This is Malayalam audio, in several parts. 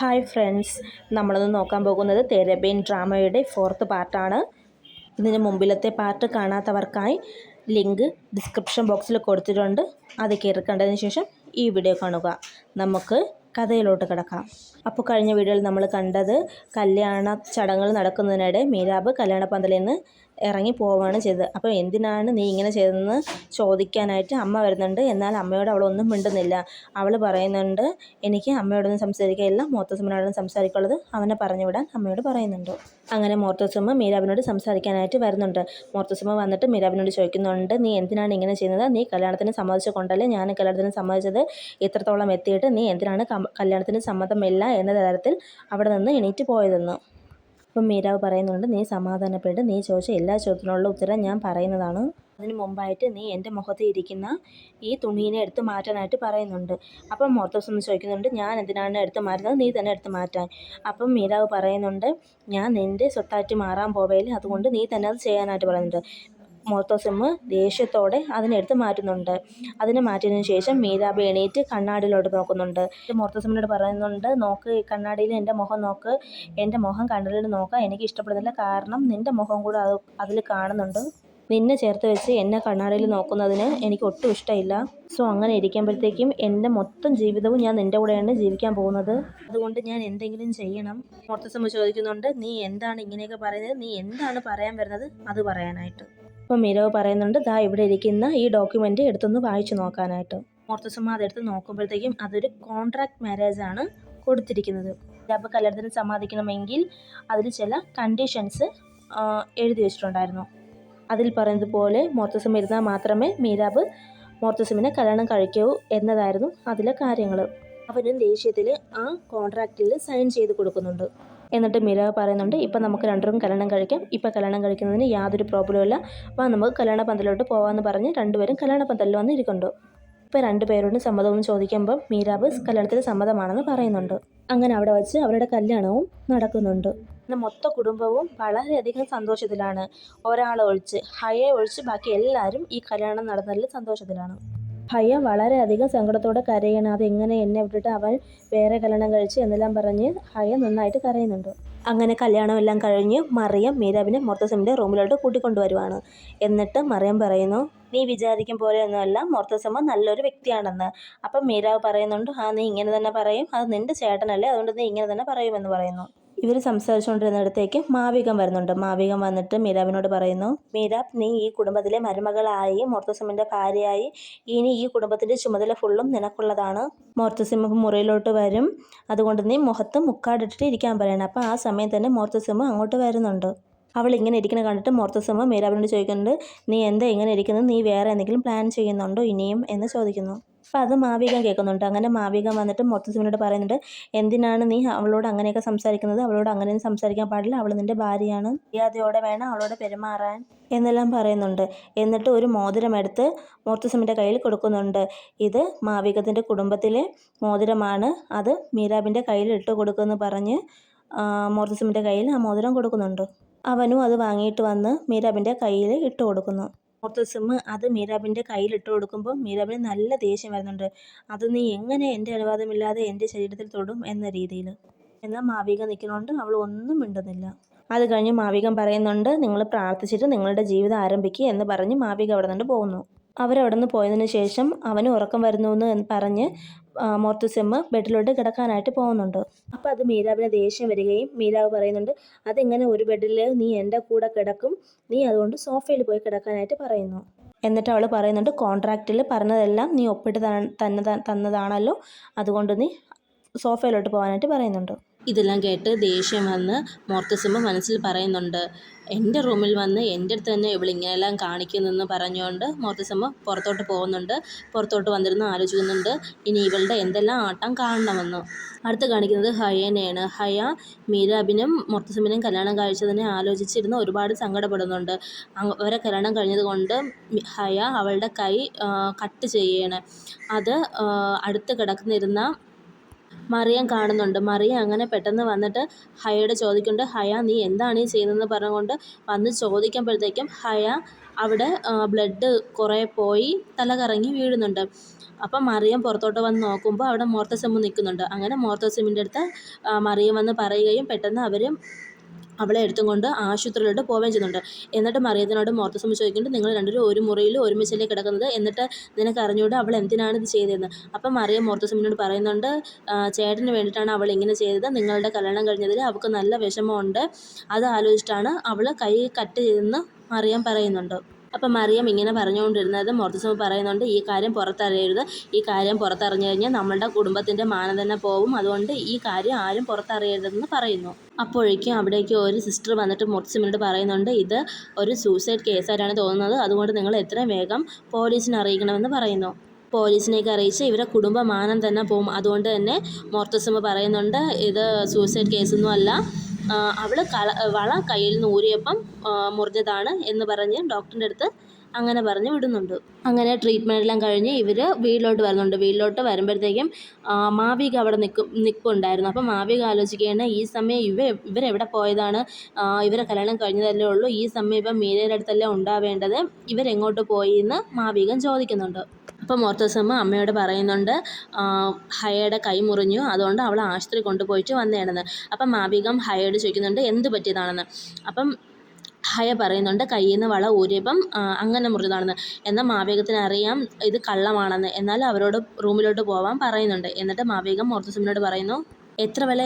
Hi friends. നമ്മളത് നോക്കാൻ പോകുന്നത് തെരബേൻ ഡ്രാമയുടെ ഫോർത്ത് പാർട്ടാണ്. ഇതിന് മുമ്പിലത്തെ പാർട്ട് കാണാത്തവർക്കായി ലിങ്ക് ഡിസ്ക്രിപ്ഷൻ ബോക്സിൽ കൊടുത്തിട്ടുണ്ട്. അത് കയറി ശേഷം ഈ വീഡിയോ കാണുക. നമുക്ക് കഥയിലോട്ട് കിടക്കാം. അപ്പോൾ കഴിഞ്ഞ വീഡിയോയിൽ നമ്മൾ കണ്ടത് കല്യാണ ചടങ്ങുകൾ നടക്കുന്നതിനിടെ മീരാബ് കല്യാണ പന്തലിൽ നിന്ന് ഇറങ്ങി പോവുകയാണ് ചെയ്തത്. അപ്പോൾ എന്തിനാണ് നീ ഇങ്ങനെ ചെയ്തതെന്ന് ചോദിക്കാനായിട്ട് അമ്മ വരുന്നുണ്ട്. എന്നാൽ അമ്മയോട് അവളൊന്നും മിണ്ടുന്നില്ല. അവൾ പറയുന്നുണ്ട് എനിക്ക് അമ്മയോടൊന്നും സംസാരിക്കുകയില്ല മോത്തസുമ്മനോടൊന്നും സംസാരിക്കുള്ളത് അവനെ പറഞ്ഞു വിടാൻ അമ്മയോട് പറയുന്നുണ്ട്. അങ്ങനെ മോർത്തസുമ്മ മീരാബിനോട് സംസാരിക്കാനായിട്ട് വരുന്നുണ്ട്. മോർത്തസുമ്മ വന്നിട്ട് മീരാബിനോട് ചോദിക്കുന്നുണ്ട് നീ എന്തിനാണ് ഇങ്ങനെ ചെയ്യുന്നത്? നീ കല്യാണത്തിന് സമ്മതിച്ചു കൊണ്ടല്ലേ ഞാൻ കല്യാണത്തിന് സമ്മതിച്ചത്? ഇത്രത്തോളം എത്തിയിട്ട് നീ എന്തിനാണ് കല്യാണത്തിന് സമ്മതമില്ല എന്ന തരത്തിൽ അവിടെ നിന്ന് എണീറ്റ് പോയതെന്ന്. അപ്പം മീരാവ് പറയുന്നുണ്ട് നീ സമാധാനപ്പെട്ട് നീ ചോദിച്ച എല്ലാ ചോദ്യത്തിനുള്ള ഉത്തരം ഞാൻ പറയുന്നതാണ്. അതിന് മുമ്പായിട്ട് നീ എന്റെ മുഖത്ത് ഇരിക്കുന്ന ഈ തുണീനെ എടുത്ത് മാറ്റാനായിട്ട് പറയുന്നുണ്ട്. അപ്പം മോർത്തോസ് ഒന്ന് ചോദിക്കുന്നുണ്ട് ഞാൻ എന്തിനാണ് എടുത്ത് മാറ്റുന്നത്? നീ തന്നെ എടുത്ത് മാറ്റാൻ. അപ്പം മീരാവ് പറയുന്നുണ്ട് ഞാൻ നിന്റെ സ്വത്തായിട്ട് മാറാൻ പോവേലും അതുകൊണ്ട് നീ തന്നെ അത് ചെയ്യാനായിട്ട് പറയുന്നുണ്ട്. മോർത്തോസിമ്മ് ദേഷ്യത്തോടെ അതിനെടുത്ത് മാറ്റുന്നുണ്ട്. അതിനെ മാറ്റിയതിനു ശേഷം മീരാബ് എണീറ്റ് കണ്ണാടിയിലോട്ട് നോക്കുന്നുണ്ട്. മോർത്തോസിമ്മിനോട് പറയുന്നുണ്ട് നോക്ക് കണ്ണാടിയിൽ എന്റെ മുഖം നോക്ക്. എന്റെ മുഖം കണ്ണാടിയിൽ നോക്കാം. എനിക്ക് ഇഷ്ടപ്പെടുന്നില്ല. കാരണം നിന്റെ മുഖം കൂടെ അത് അതിൽ കാണുന്നുണ്ട്. നിന്നെ ചേർത്ത് വെച്ച് എന്നെ കണ്ണാടിയിൽ നോക്കുന്നതിന് എനിക്ക് ഒട്ടും ഇഷ്ടമില്ല. സോ അങ്ങനെ ഇരിക്കുമ്പോഴത്തേക്കും എന്റെ മൊത്തം ജീവിതവും ഞാൻ നിന്റെ കൂടെയാണ് ജീവിക്കാൻ പോകുന്നത്. അതുകൊണ്ട് ഞാൻ എന്തെങ്കിലും ചെയ്യണം. മോർത്തസമ്മ ചോദിക്കുന്നുണ്ട് നീ എന്താണ് ഇങ്ങനെയൊക്കെ പറയുന്നത്? നീ എന്താണ് പറയാൻ വരുന്നത്? അത് പറയാനായിട്ട്. അപ്പം മീരവ് പറയുന്നുണ്ട് ദാ ഇവിടെ ഇരിക്കുന്ന ഈ ഡോക്യുമെന്റ് എടുത്തൊന്ന് വായിച്ചു നോക്കാനായിട്ട്. മോർത്തസമ്മ അതെടുത്ത് നോക്കുമ്പോഴത്തേക്കും അതൊരു കോൺട്രാക്ട് മാരേജ് ആണ് കൊടുത്തിരിക്കുന്നത്. അപ്പോൾ കല്യാണത്തിന് സമ്മതിക്കണമെങ്കിൽ അതിൽ ചില കണ്ടീഷൻസ് എഴുതി വെച്ചിട്ടുണ്ടായിരുന്നു. അതിൽ പറയുന്നത് പോലെ മോർത്തസമ്മ ഇരുന്നാൽ മാത്രമേ മീരാബ് മോർത്തസമ്മിനെ കല്യാണം കഴിക്കൂ എന്നതായിരുന്നു അതിലെ കാര്യങ്ങൾ അവരും ദേഷ്യത്തിൽ ആ കോൺട്രാക്റ്റിൽ സൈൻ ചെയ്ത് കൊടുക്കുന്നുണ്ട്. എന്നിട്ട് മീര പറയുന്നുണ്ട് ഇപ്പം നമുക്ക് രണ്ടുപേരും കല്യാണം കഴിക്കാം. ഇപ്പം കല്യാണം കഴിക്കുന്നതിന് യാതൊരു പ്രോബ്ലവും ഇല്ല. അപ്പം നമുക്ക് കല്യാണ പന്തലോട്ട് പോകാമെന്ന് പറഞ്ഞ് രണ്ടുപേരും കല്യാണ പന്തലിൽ വന്ന് ഇരിക്കുന്നുണ്ട്. ഇപ്പോൾ രണ്ടുപേരോടും സമ്മതവും ചോദിക്കുമ്പോൾ മീരാബ് കല്യാണത്തിന് സമ്മതമാണെന്ന് പറയുന്നുണ്ട്. അങ്ങനെ അവിടെ വെച്ച് അവരുടെ കല്യാണവും നടക്കുന്നുണ്ട്. പിന്നെ മൊത്ത കുടുംബവും വളരെയധികം സന്തോഷത്തിലാണ്. ഒരാളെ ഒഴിച്ച് ഹയെ ഒഴിച്ച് ബാക്കി എല്ലാവരും ഈ കല്യാണം നടന്നതിൽ സന്തോഷത്തിലാണ്. ഹയ വളരെയധികം സങ്കടത്തോടെ കരയണം. അതെങ്ങനെ എന്നെ വിട്ടിട്ട് അവൻ വേറെ കല്യാണം കഴിച്ച് എന്നെല്ലാം പറഞ്ഞ് ഹയ നന്നായിട്ട് കരയുന്നുണ്ട്. അങ്ങനെ കല്യാണം എല്ലാം കഴിഞ്ഞ് മറിയം മീരാബിനെ മൊർത്തസമിന്റെ റൂമിലോട്ട് കൂട്ടിക്കൊണ്ടുവരുവാണ്. എന്നിട്ട് മറിയം പറയുന്നു നീ വിചാരിക്കും പോലെയൊന്നുമല്ല മൊർത്തസമ്മ നല്ലൊരു വ്യക്തിയാണെന്ന്. അപ്പം മീരാവ് പറയുന്നുണ്ട് ആ നീ ഇങ്ങനെ തന്നെ പറയും. അത് നിന്റെ ചേട്ടനല്ലേ അതുകൊണ്ട് നീ ഇങ്ങനെ തന്നെ പറയുമെന്ന് പറയുന്നു. ഇവർ സംസാരിച്ചുകൊണ്ടിരുന്നിടത്തേക്ക് മാവികം വരുന്നുണ്ട്. മാവികം വന്നിട്ട് മീരാബിനോട് പറയുന്നു മീരാബ് നീ ഈ കുടുംബത്തിലെ മരുമകളായി മോർത്തസിമിന്റെ ഭാര്യയായി ഇനി ഈ കുടുംബത്തിന്റെ ചുമതല ഫുള്ളും നിനക്കുള്ളതാണ്. മോർത്തസിമ മുറിയിലോട്ട് വരും. അതുകൊണ്ട് നീ മുഖത്ത് മുക്കാടിട്ടിട്ട് ഇരിക്കാൻ പറയണം. അപ്പോൾ ആ സമയം തന്നെ മോർത്തസിമ അങ്ങോട്ട് വരുന്നുണ്ട്. അവൾ ഇങ്ങനെ ഇരിക്കുന്നത് കണ്ടിട്ട് മോർത്തസിമ മീരാബിനോട് ചോദിക്കുന്നുണ്ട് നീ എന്താ ഇങ്ങനെ ഇരിക്കുന്നത്? നീ വേറെ എന്തെങ്കിലും പ്ലാൻ ചെയ്യുന്നുണ്ടോ ഇനിയും? എന്ന് ചോദിക്കുന്നു. അപ്പോൾ അത് മാവിക കേൾക്കുന്നുണ്ട്. അങ്ങനെ മാവിക വന്നിട്ട് മൊത്തസിമിനോട് പറയുന്നുണ്ട് എന്തിനാണ് നീ അവളോട് അങ്ങനെയൊക്കെ സംസാരിക്കുന്നത്? അവളോട് അങ്ങനെയൊന്നും സംസാരിക്കാൻ പാടില്ല. അവൾ നിന്റെ ഭാര്യയാണ്. മര്യാദയോടെ വേണം അവളോട് പെരുമാറാൻ. എന്നെല്ലാം പറയുന്നുണ്ട്. എന്നിട്ട് ഒരു മോതിരമെടുത്ത് മോർത്തസിമിന്റെ കയ്യിൽ കൊടുക്കുന്നുണ്ട്. ഇത് മാവികത്തിന്റെ കുടുംബത്തിലെ മോതിരമാണ്. അത് മീരാബിന്റെ കയ്യിൽ ഇട്ട് കൊടുക്കുമെന്ന് പറഞ്ഞ് മോർത്തസിമിന്റെ കയ്യിൽ ആ മോതിരം കൊടുക്കുന്നുണ്ട്. അവനും അത് വാങ്ങിയിട്ട് വന്ന് മീരാബിന്റെ കയ്യിൽ ഇട്ട് കൊടുക്കുന്നു. മുർത്തസിമ്മ് അത് മീരാബിന്റെ കയ്യിലിട്ട് കൊടുക്കുമ്പോൾ മീരാബിന് നല്ല ദേഷ്യം വരുന്നുണ്ട്. അത് നീ എങ്ങനെ എന്റെ അനുവാദമില്ലാതെ എന്റെ ശരീരത്തിൽ തൊടും എന്ന രീതിയിൽ. എന്നാൽ മാവിക നിൽക്കുന്നതുകൊണ്ട് അവൾ ഒന്നും മിണ്ടുന്നില്ല. അത് കഴിഞ്ഞ് മാവികം പറയുന്നുണ്ട് നിങ്ങൾ പ്രാർത്ഥിച്ചിട്ട് നിങ്ങളുടെ ജീവിതം ആരംഭിക്കുക എന്ന് പറഞ്ഞ് മാവിക അവിടെ നിന്ന് പോകുന്നു. അവരവിടെ നിന്ന് പോയതിന് ശേഷം അവന് ഉറക്കം വരുന്നു എന്ന് പറഞ്ഞ് മോർത്തുസിമ്മ് ബെഡിലോട്ട് കിടക്കാനായിട്ട് പോകുന്നുണ്ട്. അപ്പോൾ അത് മീരാബിന് ദേഷ്യം വരികയും മീരാബ് പറയുന്നുണ്ട് അതെങ്ങനെ ഒരു ബെഡിൽ നീ എന്റെ കൂടെ കിടക്കും. നീ അതുകൊണ്ട് സോഫയിൽ പോയി കിടക്കാനായിട്ട് പറയുന്നു. എന്നിട്ട് അവൾ പറയുന്നുണ്ട് കോൺട്രാക്റ്റിൽ പറഞ്ഞതെല്ലാം നീ ഒപ്പിട്ട് തന്നതാണല്ലോ. അതുകൊണ്ട് നീ സോഫയിലോട്ട് പോകാനായിട്ട് പറയുന്നുണ്ട്. ഇതെല്ലാം കേട്ട് ദേഷ്യം വന്ന് മോർത്തസിമ്മ മനസ്സിൽ പറയുന്നുണ്ട് എന്റെ റൂമിൽ വന്ന് എന്റെ അടുത്ത് തന്നെ ഇവളിങ്ങനെല്ലാം കാണിക്കുന്നെന്ന് പറഞ്ഞുകൊണ്ട് മോർത്തസിമ്മ പുറത്തോട്ട് പോകുന്നുണ്ട്. പുറത്തോട്ട് വന്നിരുന്ന് ആലോചിക്കുന്നുണ്ട് ഇനി ഇവളുടെ എന്തെല്ലാം ആട്ടം കാണണമെന്ന്. അടുത്ത് കാണിക്കുന്നത് ഹയനെയാണ്. ഹയ മീരാബിനും മൊർത്തസിമ്മിനും കല്യാണം കഴിച്ചതിനെ ആലോചിച്ചിരുന്ന് ഒരുപാട് സങ്കടപ്പെടുന്നുണ്ട്. അവരെ കല്യാണം കഴിഞ്ഞത് കൊണ്ട് ഹയ അവളുടെ കൈ കട്ട് ചെയ്യണം. അത് അടുത്ത് കിടക്കുന്നിരുന്ന മറിയം കാണുന്നുണ്ട്. മറിയം അങ്ങനെ പെട്ടെന്ന് വന്നിട്ട് ഹയയോട് ചോദിക്കുന്നുണ്ട് ഹയ നീ എന്താണ് ഈ ചെയ്യുന്നതെന്ന് പറഞ്ഞുകൊണ്ട് വന്ന് ചോദിക്കുമ്പോഴത്തേക്കും ഹയ അവിടെ ബ്ലഡ് കുറേ പോയി തലകറങ്ങി വീഴുന്നുണ്ട്. അപ്പം മറിയം പുറത്തോട്ട് വന്ന് നോക്കുമ്പോൾ അവിടെ മോർത്തസെമ്മ് നിൽക്കുന്നുണ്ട്. അങ്ങനെ മോർത്തസമ്മിന്റെ അടുത്ത് മറിയം വന്ന് പറയുകയും പെട്ടെന്ന് അവർ അവളെ എടുത്തും കൊണ്ട് ആശുപത്രിയിലോട്ട് പോവുകയും ചെയ്യുന്നുണ്ട്. എന്നിട്ട് മറിയത്തിനോട് മോർത്തസമ്മ ചോദിക്കുന്നുണ്ട് നിങ്ങൾ രണ്ടുപേരും ഒരു മുറിയിൽ ഒരുമിച്ചല്ലേ കിടക്കുന്നത്? എന്നിട്ട് നിനക്ക് അറിഞ്ഞുകൂടെ അവൾ എന്തിനാണ് ഇത് ചെയ്തതെന്ന്? അപ്പം മറിയ മോർത്തസമിനോട് പറയുന്നുണ്ട് "ആ, ചേട്ടന് വേണ്ടിയിട്ടാണ് അവൾ ഇങ്ങനെ ചെയ്തത്. നിങ്ങളുടെ കല്യാണം കഴിഞ്ഞതിൽ അവൾക്ക് നല്ല വിഷമമുണ്ട്. അത് ആലോചിച്ചിട്ടാണ് അവൾ കൈ കട്ട് ചെയ്തെന്ന് മറിയം പറയുന്നുണ്ട്. അപ്പം മറിയം ഇങ്ങനെ പറഞ്ഞുകൊണ്ടിരുന്നത് മോർത്തസമ്മ പറയുന്നുണ്ട് ഈ കാര്യം പുറത്തറിയരുത്. ഈ കാര്യം പുറത്തറിഞ്ഞു കഴിഞ്ഞാൽ നമ്മളുടെ കുടുംബത്തിന്റെ മാനം തന്നെ പോവും. അതുകൊണ്ട് ഈ കാര്യം ആരും പുറത്തറിയരുതെന്ന് പറയുന്നു. അപ്പോഴേക്കും അവിടേക്ക് ഒരു സിസ്റ്റർ വന്നിട്ട് മോർത്തസമ്മയോട് പറയുന്നുണ്ട് ഇത് ഒരു സൂസൈഡ് കേസായിട്ടാണ് തോന്നുന്നത്. അതുകൊണ്ട് നിങ്ങൾ എത്രയും വേഗം പോലീസിനെ അറിയിക്കണമെന്ന് പറയുന്നു. പോലീസിനെയൊക്കെ അറിയിച്ച് ഇവരെ കുടുംബമാനം തന്നെ പോകും അതുകൊണ്ട് തന്നെ മോർത്തസമ്മ പറയുന്നുണ്ട് ഇത് സൂസൈഡ് കേസൊന്നും അല്ല അവൾ കള വള കയ്യിൽ നിന്ന് ഊരിയപ്പം മുറിഞ്ഞതാണ് എന്ന് പറഞ്ഞ് ഡോക്ടറിന്റെ അടുത്ത് അങ്ങനെ പറഞ്ഞ് വിടുന്നുണ്ട്. അങ്ങനെ ട്രീറ്റ്മെന്റ് എല്ലാം കഴിഞ്ഞ് ഇവർ വീട്ടിലോട്ട് വരുന്നുണ്ട്. വീട്ടിലോട്ട് വരുമ്പോഴത്തേക്കും മാവിക അവിടെ നിൽക്കും നിൽപ്പുണ്ടായിരുന്നു അപ്പോൾ മാവിക ആലോചിക്കുകയാണ് ഈ സമയം ഇവ ഇവരെവിടെ പോയതാണ്? ഇവരെ കല്യാണം കഴിഞ്ഞതല്ലേ ഉള്ളൂ. ഈ സമയം ഇപ്പം മീരയുടെ അടുത്തല്ലേ ഉണ്ടാവേണ്ടത്? ഇവരെങ്ങോട്ട് പോയി എന്ന് മാവികം ചോദിക്കുന്നുണ്ട്. അപ്പോൾ മോർത്തസമ്മ അമ്മയോട് പറയുന്നുണ്ട് ഹയയുടെ കൈ മുറിഞ്ഞു അതുകൊണ്ട് അവൾ ആശുപത്രി കൊണ്ടുപോയിട്ട് വന്നേണെന്ന്. അപ്പം മാവികം ഹയയോട് ചോദിക്കുന്നുണ്ട് എന്ത് പറ്റിയതാണെന്ന്? അപ്പം ഹയ പറയുന്നുണ്ട് കയ്യിൽ നിന്ന് വള ഊരിയപ്പം അങ്ങനെ മുറിഞ്ഞതാണെന്ന്. എന്നാൽ മാവേകത്തിന് അറിയാം ഇത് കള്ളമാണെന്ന്. എന്നാൽ അവരോട് റൂമിലോട്ട് പോവാൻ പറയുന്നുണ്ട്. എന്നിട്ട് മാവേകം മോർത്തസമ്മിനോട് പറയുന്നു എത്ര വല്ല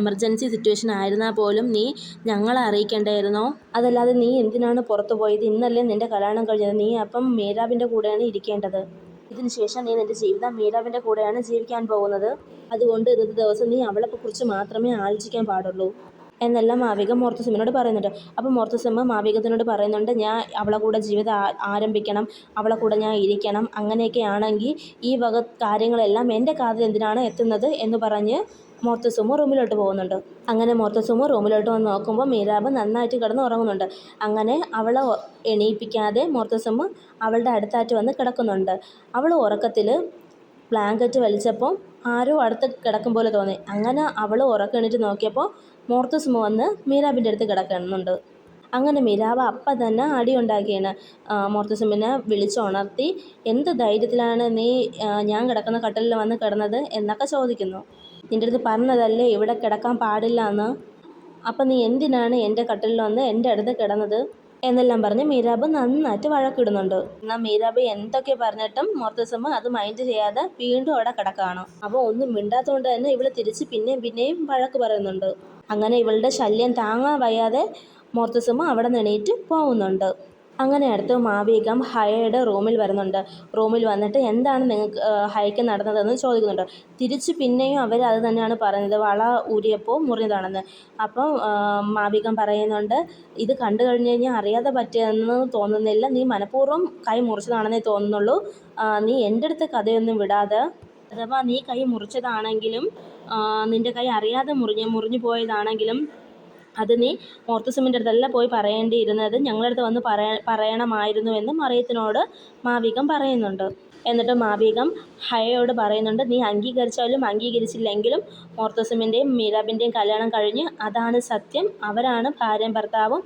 എമർജൻസി സിറ്റുവേഷൻ ആയിരുന്നാൽ പോലും നീ ഞങ്ങളെ അറിയിക്കേണ്ടായിരുന്നോ? അതല്ലാതെ നീ എന്തിനാണ് പുറത്തു പോയത്? ഇന്നല്ലേ നിന്റെ കല്യാണം കഴിഞ്ഞത്. നീ അപ്പം മേരാബിന്റെ കൂടെയാണ് ഇരിക്കേണ്ടത്. ഇതിന് ശേഷം നീ നിന്റെ ജീവിതം മീരാവിന്റെ കൂടെയാണ് ജീവിക്കാൻ പോകുന്നത്. അതുകൊണ്ട് ഇന്നത്തെ ദിവസം നീ അവളെ കുറിച്ച് മാത്രമേ ആലോചിക്കാൻ പാടുള്ളൂ. എന്നെല്ലാം മാവിക മോർത്തസിമ്മിനോട് പറയുന്നുണ്ട്. അപ്പോൾ മോർത്തസിമ്മ മാവികത്തിനോട് പറയുന്നുണ്ട് ഞാൻ അവളെ കൂടെ ജീവിതം ആരംഭിക്കണം അവളെ കൂടെ ഞാൻ ഇരിക്കണം അങ്ങനെയൊക്കെ ആണെങ്കിൽ ഈ വക കാര്യങ്ങളെല്ലാം എന്റെ കാതിൽ എന്തിനാണ് എത്തുന്നത്? എന്ന് പറഞ്ഞ് മോർത്തസുമു റൂമിലോട്ട് പോകുന്നുണ്ട്. അങ്ങനെ മോർത്തസുമു റൂമിലോട്ട് വന്ന് നോക്കുമ്പോൾ മീരാബ് നന്നായിട്ട് കിടന്ന് ഉറങ്ങുന്നുണ്ട്. അങ്ങനെ അവളെ എണീപ്പിക്കാതെ മോർത്തസുമ അവളുടെ അടുത്തായിട്ട് വന്ന് കിടക്കുന്നുണ്ട്. അവൾ ഉറക്കത്തിൽ ബ്ലാങ്കറ്റ് വലിച്ചപ്പോൾ ആരോ അടുത്ത് കിടക്കും പോലെ തോന്നി. അങ്ങനെ അവൾ ഉറക്കെണീറ്റ് നോക്കിയപ്പോൾ മോർത്തുസുമ വന്ന് മീരാബിന്റെ അടുത്ത് കിടക്കുന്നുണ്ട്. അങ്ങനെ മീരാബ് അപ്പം തന്നെ അടി ഉണ്ടാക്കിയാണ്. മോർത്തസുമിനെ വിളിച്ചുണർത്തി എന്ത് ധൈര്യത്തിലാണ് നീ ഞാൻ കിടക്കുന്ന കട്ടിലിൽ വന്ന് കിടന്നത്? എന്നൊക്കെ ചോദിക്കുന്നു. നിന്റെ അടുത്ത് പറഞ്ഞതല്ലേ ഇവിടെ കിടക്കാൻ പാടില്ല എന്ന്? അപ്പം നീ എന്തിനാണ് എന്റെ കട്ടിലിൽ വന്ന് എന്റെ അടുത്ത് കിടന്നത്? എന്നെല്ലാം പറഞ്ഞ് മീരാബ് നന്നായിട്ട് വഴക്കിടുന്നുണ്ട്. എന്നാൽ മീരാബ് എന്തൊക്കെ പറഞ്ഞിട്ടും മുർത്തസമ്മ അത് മൈൻഡ് ചെയ്യാതെ വീണ്ടും അവിടെ കിടക്കുകയാണ് അപ്പോൾ ഒന്നും മിണ്ടാത്തതുകൊണ്ട് തന്നെ ഇവൾ തിരിച്ച് പിന്നെയും പിന്നെയും വഴക്ക് പറയുന്നുണ്ട്. അങ്ങനെ ഇവളുടെ ശല്യം താങ്ങാൻ വയ്യാതെ മുർത്തസമ്മ അവിടെ നിന്ന് എണീറ്റ് പോകുന്നുണ്ട് അങ്ങനെ അടുത്ത് മാവേകം ഹയയുടെ റൂമിൽ വരുന്നുണ്ട്. റൂമിൽ വന്നിട്ട് എന്താണ് നിങ്ങൾക്ക് ഹയയ്ക്ക് നടന്നതെന്ന് ചോദിക്കുന്നുണ്ട്. തിരിച്ച് പിന്നെയും അവർ അത് തന്നെയാണ് പറയുന്നത്. വള ഊരിയപ്പോൾ മുറിഞ്ഞതാണെന്ന്. അപ്പം ആ, മാവികം പറയുന്നുണ്ട് ഇത് കണ്ടു കഴിഞ്ഞ് കഴിഞ്ഞാൽ അറിയാതെ പറ്റിയെന്ന് തോന്നുന്നില്ല. നീ മനഃപൂർവം കൈ മുറിച്ചതാണെന്നേ തോന്നുന്നുള്ളൂ. നീ എന്റെ അടുത്ത് കഥയൊന്നും വിടാതെ അഥവാ നീ കൈ മുറിച്ചതാണെങ്കിലും നിന്റെ കൈ അറിയാതെ മുറിഞ്ഞ് മുറിഞ്ഞു പോയതാണെങ്കിലും അത് നീ മോർത്തസിമിന്റെ അടുത്തല്ല പോയി പറയേണ്ടിയിരുന്നത് ഞങ്ങളുടെ അടുത്ത് വന്ന് പറയ പറയണമായിരുന്നു എന്ന് മറിയത്തിനോട് മാവികം പറയുന്നുണ്ട്. എന്നിട്ട് മാവികം ഹയയോട് പറയുന്നുണ്ട് നീ അംഗീകരിച്ചാലും അംഗീകരിച്ചില്ലെങ്കിലും മോർത്തസിമിന്റെയും മീരാബിന്റെയും കല്യാണം കഴിഞ്ഞ് അതാണ് സത്യം. അവരാണ് ഭാര്യയും ഭർത്താവും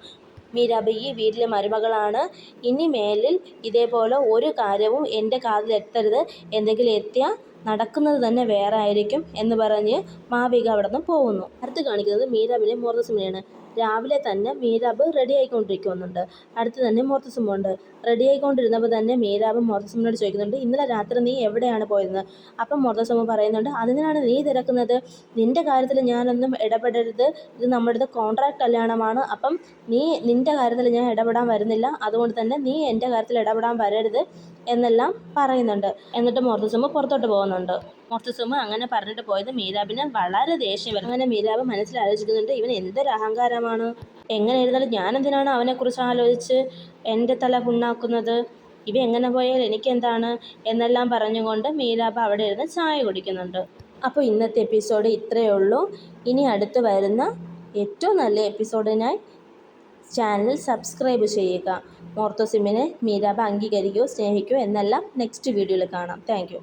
മീരാബ് ഈ വീട്ടിലെ മരുമകളാണ്. ഇനി മേലിൽ ഇതേപോലെ ഒരു കാര്യവും എന്റെ കാതിൽ എത്തരുത്. എന്തെങ്കിലും എത്തിയാൽ നടക്കുന്നത് തന്നെ വേറെ ആയിരിക്കും എന്ന് പറഞ്ഞ് മാവിക അവിടെ നിന്ന് പോകുന്നു. അടുത്ത് കാണിക്കുന്നത് മീരാബിനെ മോർത്തസുമയാണ് രാവിലെ തന്നെ മീരാബ് റെഡി ആയിക്കൊണ്ടിരിക്കുന്നുണ്ട്. അടുത്ത് തന്നെ മോർത്തസുമുണ്ട് റെഡി ആയിക്കൊണ്ടിരുന്നപ്പോൾ തന്നെ മീരാബ് മോർത്തസുമിനോട് ചോദിക്കുന്നുണ്ട് ഇന്നലെ രാത്രി നീ എവിടെയാണ് പോയിരുന്നത്? അപ്പം മോർത്തസുമ പറയുന്നുണ്ട് അതിനാണ് നീ തിരക്കുന്നത്. നിന്റെ കാര്യത്തിൽ ഞാനൊന്നും ഇടപെടരുത്. ഇത് നമ്മുടെ കോൺട്രാക്ട് കല്യാണമാണ്. അപ്പം നീ നിന്റെ കാര്യത്തിൽ ഞാൻ ഇടപെടാൻ വരുന്നില്ല. അതുകൊണ്ട് തന്നെ നീ എന്റെ കാര്യത്തിൽ ഇടപെടാൻ വരരുത്. എന്നെല്ലാം പറയുന്നുണ്ട്. എന്നിട്ട് മോർത്തസുമ പുറത്തോട്ട് പോകുന്നുണ്ട്. മോർത്തസുമ അങ്ങനെ പറഞ്ഞിട്ട് പോയത് മീരാബിന് വളരെ ദേഷ്യം വരും. അങ്ങനെ മീരാബ് മനസ്സിൽ ആലോചിക്കുന്നുണ്ട് ഇവൻ എന്തൊരു അഹങ്കാരമാണ്? എങ്ങനെ ഇരുന്നാലും ഞാനെന്തിനാണ് അവനെക്കുറിച്ച് ആലോചിച്ച് എന്റെ തല പുണ്ണാക്കുന്നത്? ഇവ എങ്ങനെ പോയാൽ എനിക്കെന്താണ്? എന്നെല്ലാം പറഞ്ഞുകൊണ്ട് മീരാബ് അവിടെ ഇരുന്ന് ചായ കുടിക്കുന്നുണ്ട്. അപ്പോൾ ഇന്നത്തെ എപ്പിസോഡ് ഇത്രയേ ഉള്ളൂ. ഇനി അടുത്ത് വരുന്ന ഏറ്റവും നല്ല എപ്പിസോഡിനായി ചാനൽ സബ്സ്ക്രൈബ് ചെയ്യുക. മോർത്തോസിമിനെ മീരാബ അംഗീകരിക്കുകയോ സ്നേഹിക്കുകയോ എന്നെല്ലാം നെക്സ്റ്റ് വീഡിയോയിൽ കാണാം. താങ്ക്